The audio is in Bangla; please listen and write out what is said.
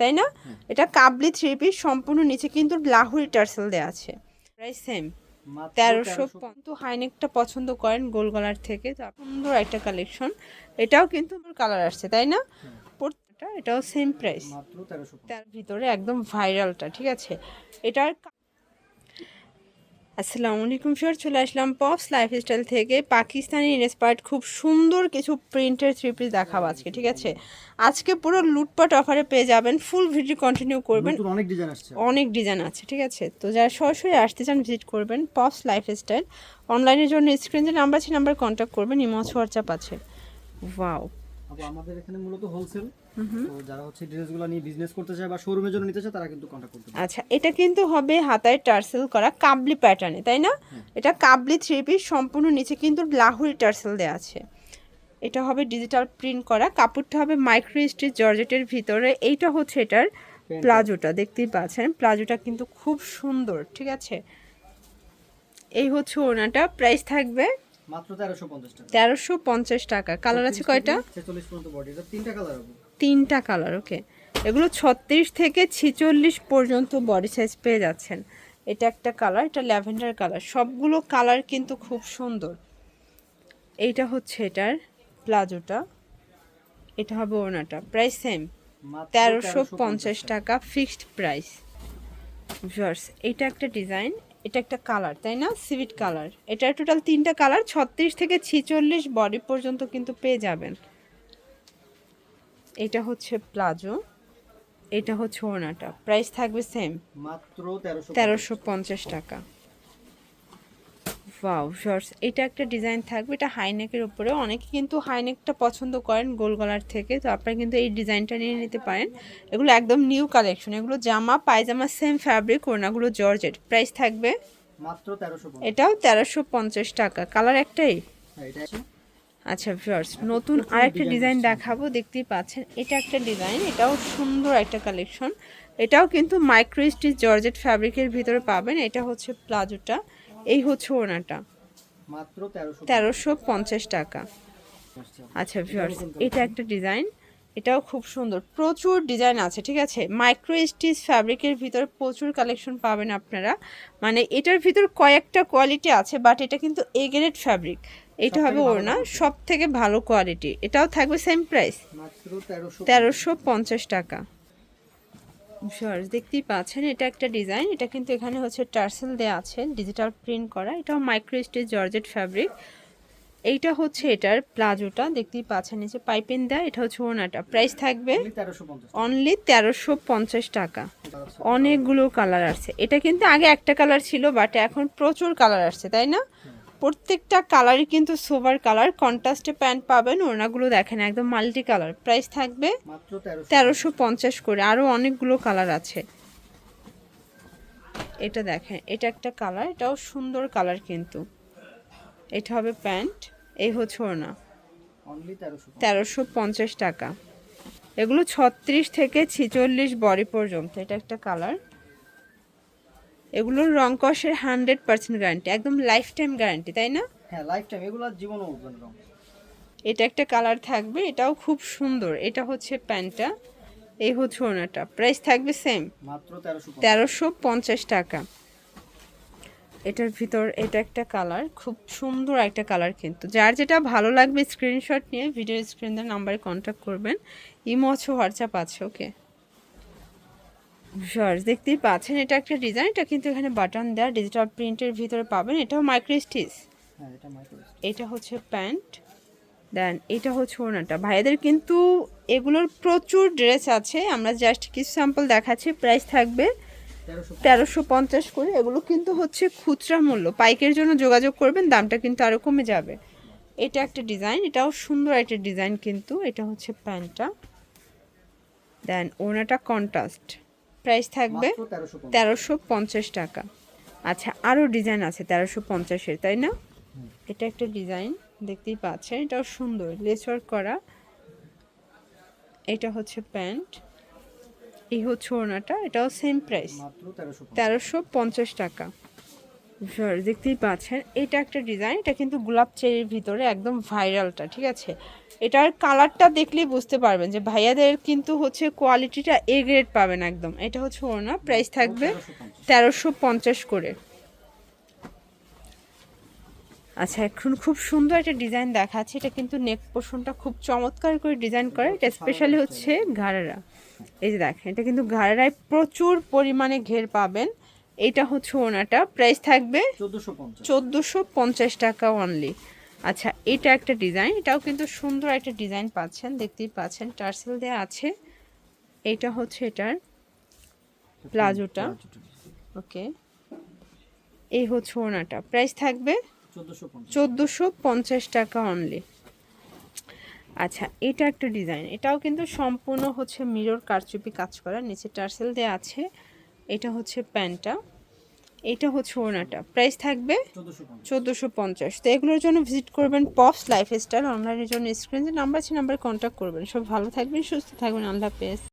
তাই না? এটা কাবলি থ্রি পিস সম্পূর্ণ নিচে কিন্তু লাহুরি টার্সেল দেওয়া আছে। প্রায় সেম তেরোশো কিন্তু হাইনেকটা পছন্দ করেন গোল গলার থেকে। সুন্দর একটা কালেকশন এটাও কিন্তু কালার আসছে তাই না? এটাও সেম প্রাইস তার ভিতরে একদম ভাইরালটা ঠিক আছে? এটার আসসালামু আলাইকুম স্যার চলে আসলাম পপস লাইফস্টাইল থেকে পাকিস্তানি ইন্সপায়ার্ড খুব সুন্দর কিছু প্রিন্টের থ্রি পিস দেখাবো আজকে ঠিক আছে? আজকে পুরো লুটপাট অফারে পেয়ে যাবেন ফুল ভিডিও কন্টিনিউ করবেন। অনেক ডিজাইন আসছে। অনেক ডিজাইন আছে ঠিক আছে? তো যারা সরাসরি আসতে চান ভিজিট করবেন পপস লাইফস্টাইল অনলাইনের জন্য স্ক্রিন যে নাম্বার আছে নাম্বার কন্ট্যাক্ট করবেন ইমো হোয়াটসঅ্যাপ আছে। ওয়াও আপু আমাদের এখানে মূলত হোলসেল তো যারা হচ্ছে ড্রেসগুলো নিয়ে বিজনেস করতে চায় বা শোরুমের জন্য নিতে চায় তারা কিন্তু কন্ট্যাক্ট করতে পারে। আচ্ছা এটা কিন্তু হবে হাতায় টার্সেল করা কাবলি প্যাটার্নে তাই না? এটা কাবলি থ্রি পিস সম্পূর্ণ নিচে কিন্তু লাহুরি টার্সেল দেওয়া আছে। এটা হবে ডিজিটাল প্রিন্ট করা কাপড়টা হবে মাইক্রো স্টিচ জর্জেটের ভিতরে। এইটা হচ্ছে এটার প্লাজোটা দেখতেই পাচ্ছেন। প্লাজোটা কিন্তু খুব সুন্দর ঠিক আছে? এই হচ্ছে ওনাটা প্রাইস থাকবে মাত্র তেরোশো পঞ্চাশ টাকা। কালার আছে কয়টা? ছেচল্লিশ পর্যন্ত বডি এটা তিনটা কালার হবে। তিনটা কালার ওকে এগুলো ছত্রিশ থেকে ছিচল্লিশ পর্যন্ত বডি সাইজ পেয়ে যাচ্ছেন। এটা একটা কালার এটা ল্যাভেন্ডার কালার সবগুলো কালার কিন্তু খুব সুন্দর। এইটা হচ্ছে এটার প্লাজোটা। এটা হবে ওনাটা প্রাইস সেম তেরোশো পঞ্চাশ টাকা ফিক্সড প্রাইস ভিউয়ার্স এটা একটা ডিজাইন এটা একটা কালার তাই না? সিভিট কালার এটা টোটাল তিনটা কালার ছত্রিশ থেকে ছিচল্লিশ বডি পর্যন্ত কিন্তু পেয়ে যাবেন। এটা হচ্ছে প্লাজো এটা হচ্ছে ওনাটা প্রাইস থাকবে সেম মাত্র তেরোশো পঞ্চাশ টাকা। ওয়াও শর্টস এটা একটা ডিজাইন থাকবে এটা হাইনেকের উপরে অনেকে কিন্তু হাইনেকটা পছন্দ করেন গোল গলার থেকে তো আপনারা কিন্তু এই ডিজাইনটা নিয়ে নিতে পারেন। এগুলো একদম নিউ কালেকশন এগুলো জামা পায়জামা সেম ফ্যাব্রিক ওনাগুলো জর্জেট। প্রাইস থাকবে মাত্র এটাও তেরোশো পঞ্চাশ টাকা। কালার একটাই হ্যাঁ আচ্ছা ভিউয়ার্স নতুন আরেকটা ডিজাইন দেখাবো দেখতেই পাচ্ছেন। এটা একটা ডিজাইন এটাও সুন্দর একটা কালেকশন এটাও কিন্তু মাইক্রো স্টিচ জর্জেট ফ্যাব্রিকের ভিতরে পাবেন। এটা হচ্ছে প্লাজোটা এই হচ্ছে ওনাটা তেরোশো পঞ্চাশ। টাকা। আচ্ছা ভিউয়ার্স এটা একটা ডিজাইন এটাও খুব সুন্দর। প্রচুর ডিজাইন আছে ঠিক আছে? মাইক্রো স্টিচ ফ্যাব্রিকের ভিতর প্রচুর কালেকশন পাবেন আপনারা। মানে এটার ভিতর কয়েকটা কোয়ালিটি আছে বাট এটা কিন্তু এ গ্রেড ফ্যাব্রিক এটা হবে ওড়না সব থেকে ভালো কোয়ালিটি এটাও থাকবে সেম প্রাইস তেরোশো পঞ্চাশ টাকা। ভিউয়ার্স দেখতেই পাচ্ছেন এটা একটা ডিজাইন। এটা কিন্তু এখানে হচ্ছে টার্সেল দেওয়া আছে ডিজিটাল প্রিন্ট করা। এটাও মাইক্রো স্টিচ জর্জেট ফ্যাব্রিক। এইটা হচ্ছে এটার প্লাজোটা। দেখতেই পাচ্ছেন নিচে পাইপিং দেয় এটা হচ্ছে ওনাটা প্রাইস থাকবে অনলি তেরোশো পঞ্চাশ টাকা। অনেকগুলো কালার আসছে। এটা কিন্তু আগে একটা কালার ছিল বাট এখন প্রচুর কালার আসছে তাই না? প্রত্যেকটা কালারই কিন্তু সোবার কালার কন্ট্রাস্টে প্যান্ট পাবেন ওনাগুলো দেখেন একদম মাল্টি কালার প্রাইস থাকবে তেরোশো পঞ্চাশ। করে আরও অনেকগুলো কালার আছে। এটা দেখেন এটা একটা কালার এটাও সুন্দর কালার কিন্তু। এটা হবে প্যান্ট এই হচ্ছে ওনা তেরোশো পঞ্চাশ। টাকা। এগুলো ছত্রিশ থেকে ছিচল্লিশ বডি পর্যন্ত এটা একটা কালার এগুলোর রং কষের হান্ড্রেড পার্সেন্ট গ্যারান্টি একদম লাইফ টাইম গ্যারান্টি তাই না? হ্যাঁ লাইফ টাইম এগুলো জীবনও রং। এটা একটা কালার থাকবে এটাও খুব সুন্দর এটা হচ্ছে প্যান্টটা এই হচ্ছে ওনাটা প্রাইস থাকবে সেম মাত্র তেরোশো তেরোশো পঞ্চাশ টাকা। এটার ভিতর এটা একটা কালার খুব সুন্দর একটা কালার কিন্তু। যার যেটা ভালো লাগবে স্ক্রিনশট নিয়ে ভিডিও স্ক্রিনের নাম্বারে কন্ট্যাক্ট করবেন। ইমো আছে হোয়াটসঅ্যাপ আছে ওকে ভিউয়ার্স দেখতেই পাচ্ছেন এটা একটা ডিজাইন এটা কিন্তু এখানে বাটন দেওয়া ডিজিটাল প্রিন্টের ভিতরে পাবেন এটাও মাইক্রো স্টিচ হ্যাঁ এটা হচ্ছে প্যান্ট দেন এটা হচ্ছে ওনাটা ভাইয়াদের কিন্তু এগুলোর প্রচুর ড্রেস আছে আমরা জাস্ট কিছু স্যাম্পল দেখাচ্ছি প্রাইস থাকবে তেরোশো তেরোশো পঞ্চাশ করে। এগুলো কিন্তু হচ্ছে খুচরা মূল্য পাইকের জন্য যোগাযোগ করবেন দামটা কিন্তু আরও কমে যাবে। এটা একটা ডিজাইন এটাও সুন্দর একটা ডিজাইন কিন্তু এটা হচ্ছে প্যান্টটা দেন ওনাটা কন্ট্রাস্ট প্রাইস থাকবে তেরোশো পঞ্চাশ। টাকা। আচ্ছা আরও ডিজাইন আছে তেরোশো পঞ্চাশের তাই না? এটা একটা ডিজাইন দেখতেই পাচ্ছেন এটাও সুন্দর লেস ওয়ার্ক করা। এটা হচ্ছে প্যান্ট এই হচ্ছে ওনাটা এটাও সেম প্রাইস তেরোশো পঞ্চাশ টাকা। দেখতেই পাচ্ছেন। এটা একটা ডিজাইন এটা কিন্তু গোলাপ চেরির ভিতরে একদম ভাইরালটা ঠিক আছে? এটার কালারটা দেখলেই বুঝতে পারবেন যে ভাইয়াদের কিন্তু হচ্ছে কোয়ালিটিটা এ গ্রেড পাবেন একদম। এটা হচ্ছে ওনা প্রাইস থাকবে তেরোশো পঞ্চাশ করে। আচ্ছা এখন খুব সুন্দর একটা ডিজাইন দেখাচ্ছে। এটা কিন্তু নেক পোর্শনটা খুব চমৎকার করে ডিজাইন করে। এটা স্পেশালি হচ্ছে ঘাড়েরা। এই যে দেখেন, এটা কিন্তু ঘাড়েরায় প্রচুর পরিমাণে ঘের পাবেন। এটা হচ্ছে ওনাটা। প্রাইস থাকবে চোদ্দোশো পঞ্চাশ। টাকা অনলি আচ্ছা এটা একটা ডিজাইন এটাও কিন্তু সুন্দর একটা ডিজাইন পাচ্ছেন দেখতেই পাচ্ছেন টার্সেল দেওয়া আছে। এটা হচ্ছে এটার প্লাজোটা। ওকে এই হচ্ছে ওনাটা। প্রাইস থাকবে চোদ্দোশো পঞ্চাশ। টাকা অনলি আচ্ছা এটা একটা ডিজাইন এটাও কিন্তু সম্পূর্ণ হচ্ছে মিরর কারচুপি কাজ করা নিচে টার্সেল দেওয়া আছে। এটা হচ্ছে প্যান্টটা, এটা হচ্ছে ওনাটা প্রাইস থাকবে চোদ্দোশো পঞ্চাশ। তো এগুলোর জন্য ভিজিট করবেন পপস লাইফস্টাইল অনলাইনের জন্য স্ক্রিন নাম্বার আছে নাম্বারে কন্ট্যাক্ট করবেন। সব ভালো থাকবেন, সুস্থ থাকবেন। আল্লাহ হাফেজ।